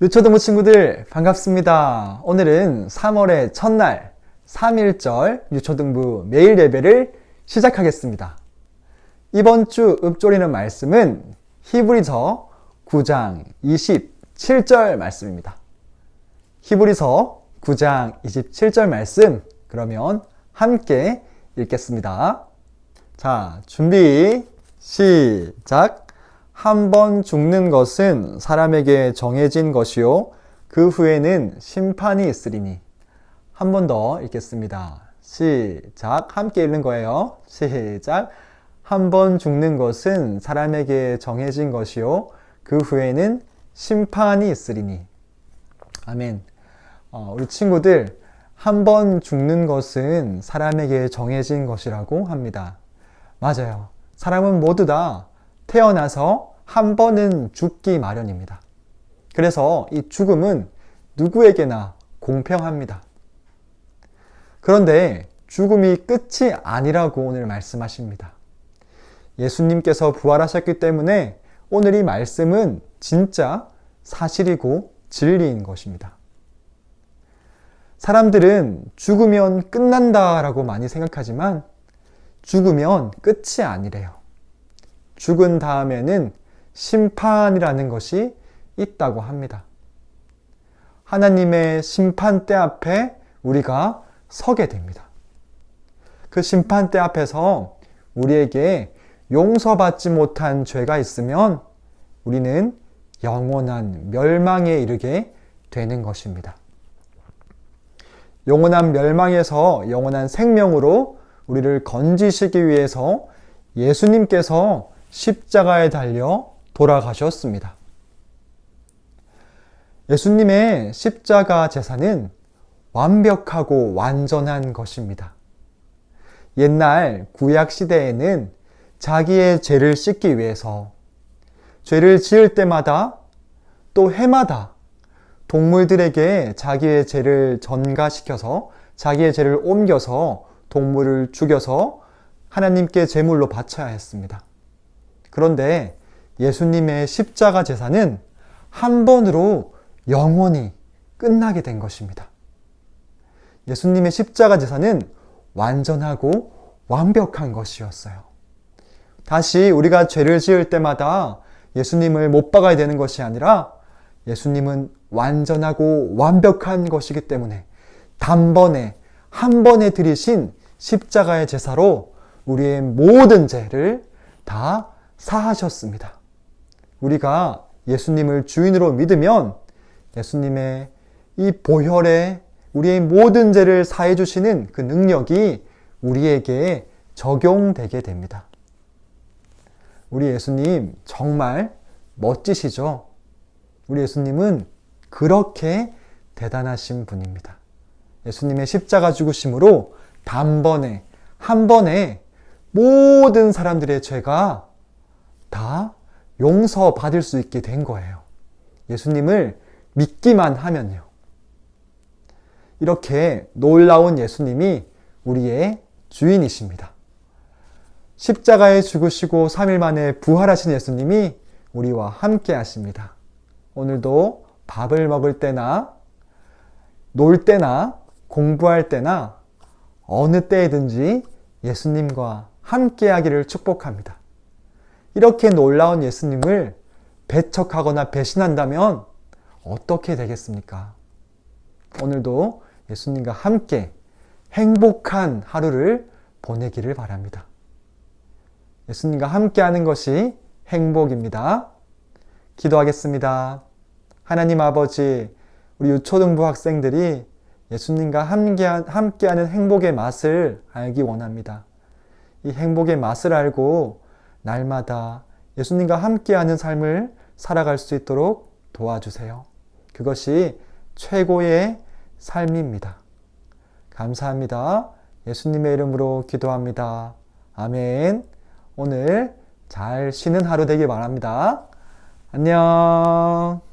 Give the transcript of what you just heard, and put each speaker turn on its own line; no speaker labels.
유초등부 친구들 반갑습니다. 오늘은 3월의 첫날 3일절 유초등부 매일 예배를 시작하겠습니다. 이번 주 읊조리는 말씀은 히브리서 9장 27절 말씀입니다. 히브리서 9장 27절 말씀 그러면 함께 읽겠습니다. 자, 준비 시작. 한 번 죽는 것은 사람에게 정해진 것이요. 그 후에는 심판이 있으리니. 한 번 더 읽겠습니다. 시작. 함께 읽는 거예요. 시작. 한 번 죽는 것은 사람에게 정해진 것이요. 그 후에는 심판이 있으리니. 아멘. 어, 우리 친구들, 한 번 죽는 것은 사람에게 정해진 것이라고 합니다. 맞아요. 사람은 모두 다 태어나서 한 번은 죽기 마련입니다. 그래서 이 죽음은 누구에게나 공평합니다. 그런데 죽음이 끝이 아니라고 오늘 말씀하십니다. 예수님께서 부활하셨기 때문에 오늘 이 말씀은 진짜 사실이고 진리인 것입니다. 사람들은 죽으면 끝난다라고 많이 생각하지만 죽으면 끝이 아니래요. 죽은 다음에는 심판이라는 것이 있다고 합니다. 하나님의 심판대 앞에 우리가 서게 됩니다. 그 심판대 앞에서 우리에게 용서받지 못한 죄가 있으면 우리는 영원한 멸망에 이르게 되는 것입니다. 영원한 멸망에서 영원한 생명으로 우리를 건지시기 위해서 예수님께서 십자가에 달려 돌아가셨습니다. 예수님의 십자가 제사는 완벽하고 완전한 것입니다. 옛날 구약 시대에는 자기의 죄를 씻기 위해서 죄를 지을 때마다 또 해마다 동물들에게 자기의 죄를 전가시켜서 자기의 죄를 옮겨서 동물을 죽여서 하나님께 제물로 바쳐야 했습니다. 그런데 예수님의 십자가 제사는 한 번으로 영원히 끝나게 된 것입니다. 예수님의 십자가 제사는 완전하고 완벽한 것이었어요. 다시 우리가 죄를 지을 때마다 예수님을 못 박아야 되는 것이 아니라 예수님은 완전하고 완벽한 것이기 때문에 단번에 한 번에 들이신 십자가의 제사로 우리의 모든 죄를 다 사하셨습니다. 우리가 예수님을 주인으로 믿으면 예수님의 이 보혈에 우리의 모든 죄를 사해 주시는 그 능력이 우리에게 적용되게 됩니다. 우리 예수님 정말 멋지시죠? 우리 예수님은 그렇게 대단하신 분입니다. 예수님의 십자가 죽으심으로 단번에, 한 번에 모든 사람들의 죄가 다 용서받을 수 있게 된 거예요. 예수님을 믿기만 하면요. 이렇게 놀라운 예수님이 우리의 주인이십니다. 십자가에 죽으시고 3일 만에 부활하신 예수님이 우리와 함께 하십니다. 오늘도 밥을 먹을 때나 놀 때나 공부할 때나 어느 때이든지 예수님과 함께 하기를 축복합니다. 이렇게 놀라운 예수님을 배척하거나 배신한다면 어떻게 되겠습니까? 오늘도 예수님과 함께 행복한 하루를 보내기를 바랍니다. 예수님과 함께 하는 것이 행복입니다. 기도하겠습니다. 하나님 아버지, 우리 유초등부 학생들이 예수님과 함께하는 행복의 맛을 알기 원합니다. 이 행복의 맛을 알고 날마다 예수님과 함께하는 삶을 살아갈 수 있도록 도와주세요. 그것이 최고의 삶입니다. 감사합니다. 예수님의 이름으로 기도합니다. 아멘. 오늘 잘 쉬는 하루 되길 바랍니다. 안녕.